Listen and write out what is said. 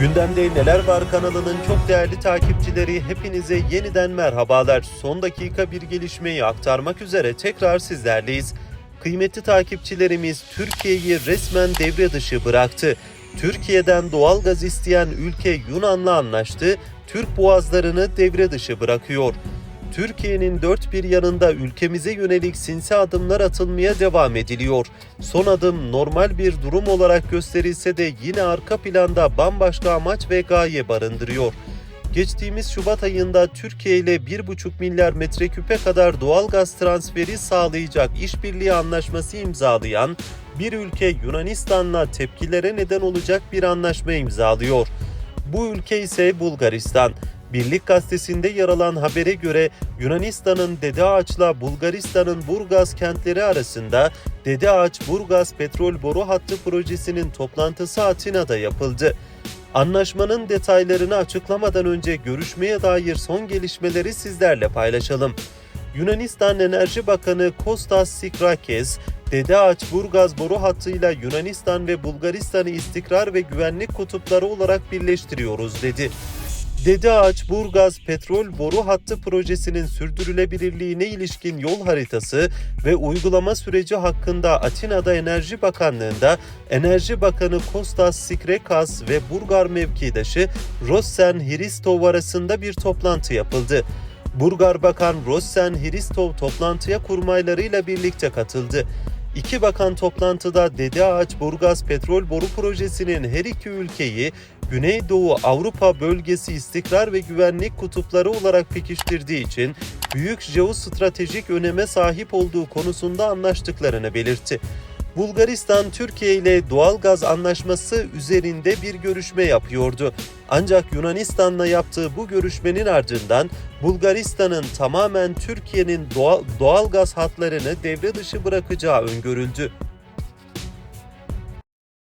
Gündemde Neler Var kanalının çok değerli takipçileri hepinize yeniden merhabalar. Son dakika bir gelişmeyi aktarmak üzere tekrar sizlerleyiz. Kıymetli takipçilerimiz Türkiye'yi resmen devre dışı bıraktı. Türkiye'den doğal gaz isteyen ülke Yunan'la anlaştı. Türk boğazlarını devre dışı bırakıyor. Türkiye'nin dört bir yanında ülkemize yönelik sinsi adımlar atılmaya devam ediliyor. Son adım normal bir durum olarak gösterilse de yine arka planda bambaşka amaç ve gaye barındırıyor. Geçtiğimiz Şubat ayında Türkiye ile 1,5 milyar metreküpe kadar doğal gaz transferi sağlayacak işbirliği anlaşması imzalayan bir ülke Yunanistan'la tepkilere neden olacak bir anlaşma imzalıyor. Bu ülke ise Bulgaristan. Birlik gazetesinde yer alan habere göre Yunanistan'ın Dede Ağaç'la Bulgaristan'ın Burgaz kentleri arasında Dede Ağaç Burgaz petrol boru hattı projesinin toplantısı Atina'da yapıldı. Anlaşmanın detaylarını açıklamadan önce görüşmeye dair son gelişmeleri sizlerle paylaşalım. Yunanistan Enerji Bakanı Kostas Sikrakes, Dede Ağaç Burgaz boru hattıyla Yunanistan ve Bulgaristan'ı istikrar ve güvenlik kutupları olarak birleştiriyoruz dedi. Dede Ağaç Burgaz petrol boru hattı projesinin sürdürülebilirliğine ilişkin yol haritası ve uygulama süreci hakkında Atina'da Enerji Bakanlığı'nda Enerji Bakanı Kostas Sikrekas ve Burgar mevkidaşı Rossen Hristov arasında bir toplantı yapıldı. Burgar Bakan Rossen Hristov toplantıya kurmaylarıyla birlikte katıldı. İki bakan toplantıda Dede Ağaç Burgaz petrol boru projesinin her iki ülkeyi Güneydoğu Avrupa bölgesi istikrar ve güvenlik kutupları olarak pekiştirdiği için büyük jeostratejik öneme sahip olduğu konusunda anlaştıklarını belirtti. Bulgaristan Türkiye ile doğal gaz anlaşması üzerinde bir görüşme yapıyordu. Ancak Yunanistan'la yaptığı bu görüşmenin ardından Bulgaristan'ın tamamen Türkiye'nin doğal, doğal gaz hatlarını devre dışı bırakacağı öngörüldü.